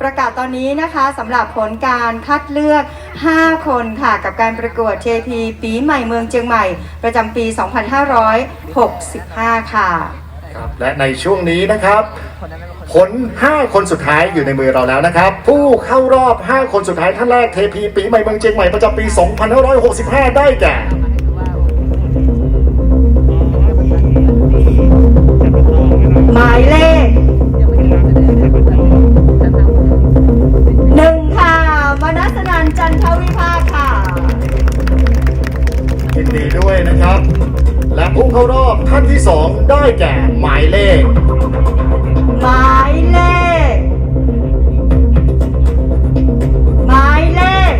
ประกาศตอนนี้นะคะสำหรับผลการคัดเลือก 5 คนค่ะ กับการประกวดเทพีปีใหม่เมืองเชียงใหม่ ประจำปี 2565 ค่ะ ครับและในช่วงนี้นะครับ ผล 5 คนสุดท้ายอยู่ในมือเราแล้วนะครับ ผู้เข้ารอบ 5 คนสุดท้ายท่านแรกเทพีปีใหม่เมืองเชียงใหม่ประจำปี 2565 ได้แก่ จันทวิภาคค่ะยินดีด้วยนะครับ และผู้เข้ารอบท่านที่2ได้แก่หมายเลข หมายเลข หมายเลข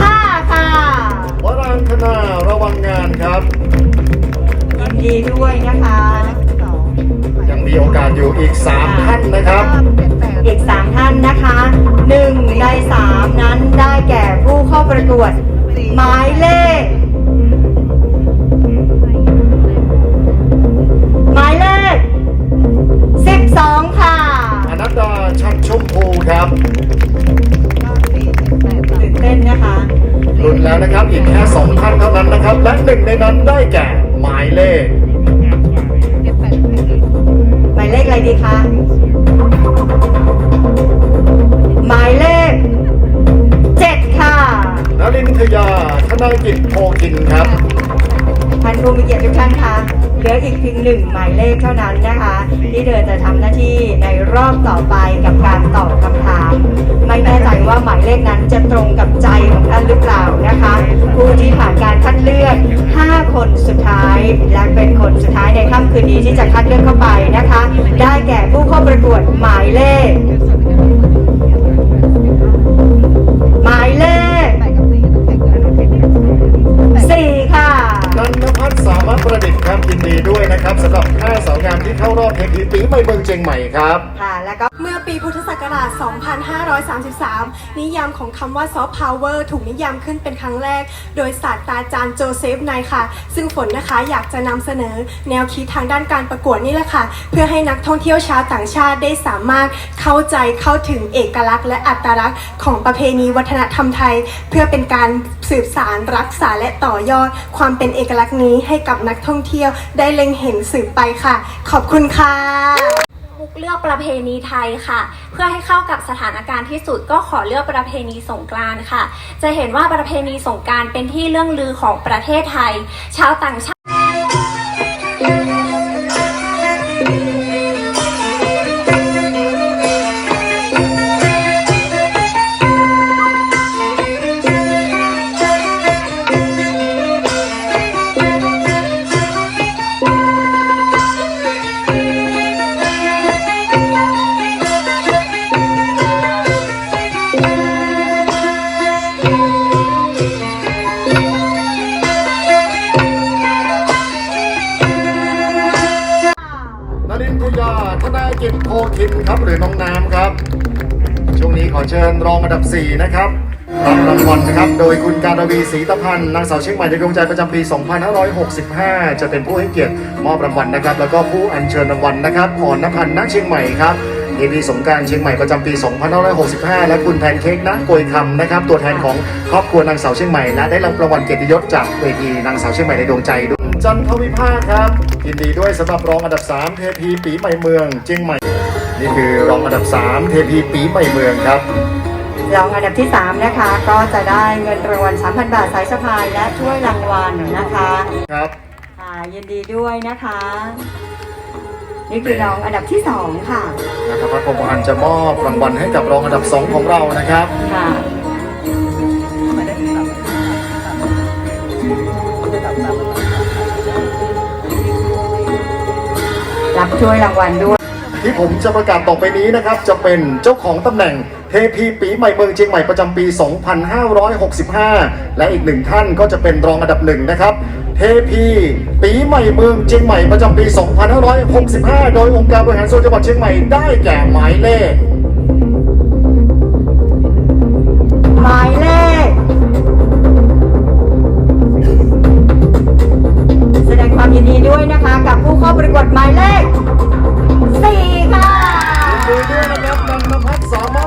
ห้าค่ะวรังคณาระวังงานครับ ยินดีด้วยนะคะ ยังมีโอกาสอยู่อีก3ท่านนะครับ อีก 3 ท่านนะคะ1ใน3 นั้นได้แก่ผู้เข้าประกวด หมายเลข หมายเลข 12 ค่ะ อนัตดาชัดชมพูครับตื่นเต้นนะคะลุ้นแล้วนะครับอีกแค่2ท่านเท่านั้นนะครับ และหนึ่งในนั้นได้แก่หมายเลข หมายเลขอะไรดีคะ นรินทยาธนากิจโพกินครับท่านผู้มีเกียรติทุกท่านคะเหลืออีกเพียงหนึ่งหมายเลขเท่านั้นนะคะ ที่เดินจะทำหน้าที่ในรอบต่อไปกับการตอบคำถาม ไม่แน่ใจว่าหมายเลขนั้นจะตรงกับใจของท่านหรือเปล่านะคะ ผู้ที่ผ่านการคัดเลือก 5 คนสุดท้าย และเป็นคนสุดท้ายในค่ำคืนนี้ที่จะคัดเลือกเข้าไปนะคะ ได้แก่ผู้เข้าประกวดหมายเลข นะครับสำหรับ5สาวงามที่เข้ารอบเทพีปีใหม่เมืองเชียงใหม่ครับ ค่ะแล้วก็เมื่อปีพุทธศักราช 2533 นิยามของคำว่าซอฟต์พาวเวอร์ถูกนิยามขึ้นเป็นครั้งแรก โดยศาสตราจารย์โจเซฟไนค่ะ ซึ่งฝนนะคะอยากจะนำเสนอแนวคิดทางด้านการประกวดนี่แหละค่ะ เพื่อให้นักท่องเที่ยวชาวต่างชาติได้สามารถเข้าใจเข้าถึงเอกลักษณ์ และอัตลักษณ์ของประเพณีวัฒนธรรมไทย เพื่อเป็นการสืบสารรักษาและต่อยอด ความเป็นเอกลักษณ์นี้ให้กับนักท่องเที่ยวได้เล็งเห็นสืบไปค่ะ ขอบคุณค่ะมุกเลือกประเพณีไทยค่ะ เพื่อให้เข้ากับสถานการณ์ที่สุดก็ขอเลือกประเพณีสงกรานต์ค่ะ จะเห็นว่าประเพณีสงกรานต์เป็นที่เรื่องลือของประเทศไทย ชาวต่างชาติ กิจโพคินครับหรือน้องน้ำครับ ช่วงนี้ขอเชิญรองอันดับ 4 นะครับรับรางวัลนะครับ โดยคุณการวีศรีตะพันธ์นางสาวเชียงใหม่ในดวงใจประจำปี 2565 จะเป็นผู้ให้เกียรติมอบรางวัลนะครับ แล้วก็ผู้อัญเชิญรางวัลนะครับอ่อนนพันธ์นักเชียงใหม่ครับเอพีสงการเชียงใหม่ประจำปี 2565 และคุณแพนเค้กนะโกยคำนะครับ ตัวแทนของครอบครัวนางสาวเชียงใหม่และได้รับรางวัลเกียรติยศจากเวทีนางสาวเชียงใหม่ในดวงใจด้วย จันทวิภาคครับยินดีด้วยสำหรับรองอันดับ 3 เทพีปีใหม่เมืองเชียงใหม่ นี่คือรองอันดับ 3 เทพีปีใหม่เมืองครับรองอันดับที่ 3 นะคะ ก็จะได้เงินรางวัล3,000 บาทสายสะพายและถ้วยรางวัลนะคะครับค่ะยินดีด้วยนะคะ นี่คือรองอันดับที่ 2 ค่ะนะครับพระกรมพันธ์จะมอบรางวัลให้กับรองอันดับ 2 ของเรานะครับค่ะ รับถ้วยรางวัลด้วย ที่ผมจะประกาศต่อไปนี้นะครับ จะเป็นเจ้าของตำแหน่งเทพีปีใหม่เมืองเชียงใหม่ประจำปี 2565 และอีกหนึ่งท่านก็จะเป็นรองอันดับหนึ่งนะครับ เทพีปีใหม่เมืองเชียงใหม่ประจำปี 2565 โดยองค์การบริหารส่วนจังหวัดเชียงใหม่ได้แก่หมายเลขหมาย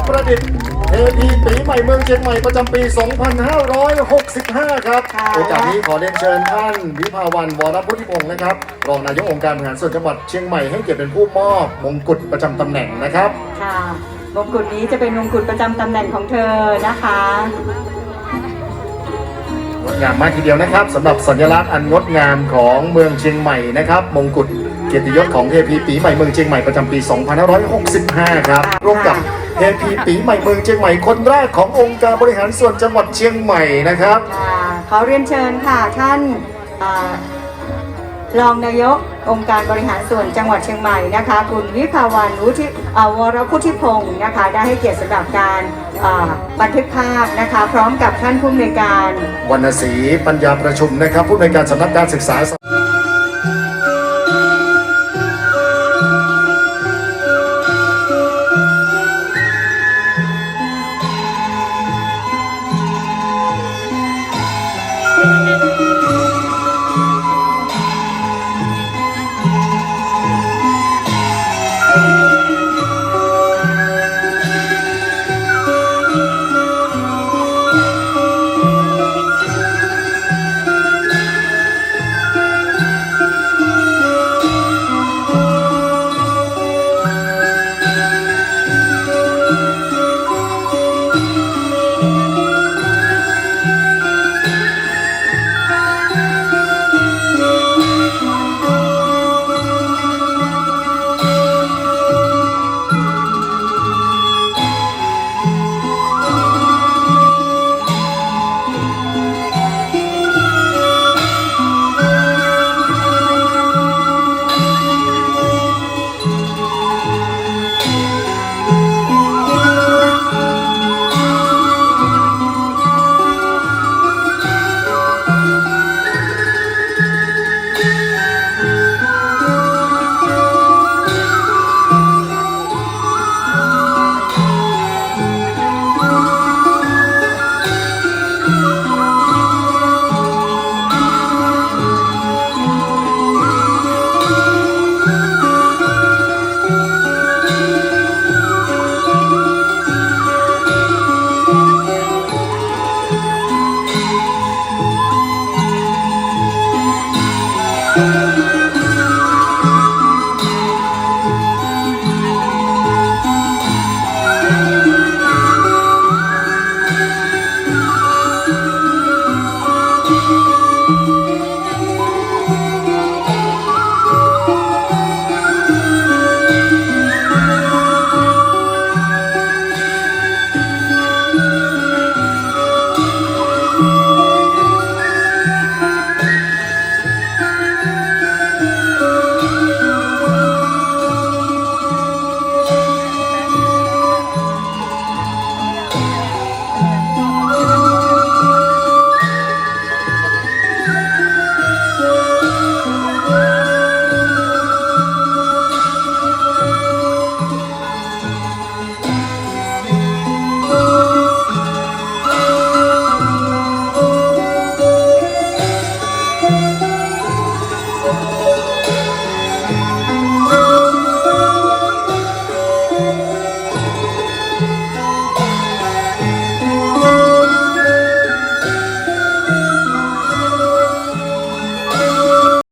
ประดิษฐ์เทพีปีใหม่เมืองเชียงใหม่ประจำปี 2565 ครับ ค่ะ โอกาสนี้ขอเรียนเชิญท่านวิภาวันวรพุทธิพงศ์นะครับ รองนายกองค์การบริหารส่วนจังหวัดเชียงใหม่ให้เกียรติเป็นผู้มอบมงกุฎประจำตำแหน่งนะครับ ค่ะมงกุฎนี้จะเป็นมงกุฎประจำตำแหน่งของเธอนะคะ งดงามมากทีเดียวนะครับสำหรับสัญลักษณ์อันงดงามของเมืองเชียงใหม่นะครับ มงกุฎเกียรติยศของเทพีปีใหม่เมืองเชียงใหม่ประจำปี 2565 ครับ ร่วมกับ เทพีปีใหม่เมืองเชียงใหม่คนแรกขององค์การบริหารส่วนจังหวัดเชียงใหม่นะครับ ค่ะขอเรียนเชิญค่ะท่านอ่ารองนายกองค์การบริหารส่วนจังหวัดเชียงใหม่นะคะ คุณวิภาวันวุฒิอ่าวรพุทธิพงศ์นะคะ ได้ให้เกียรติสำหรับการอ่าบันทึกภาพนะคะ พร้อมกับท่านผู้อำนวยการ วรรณศรีปัญญาประชุมนะครับ ผู้ในวยการสำนักการศึกษา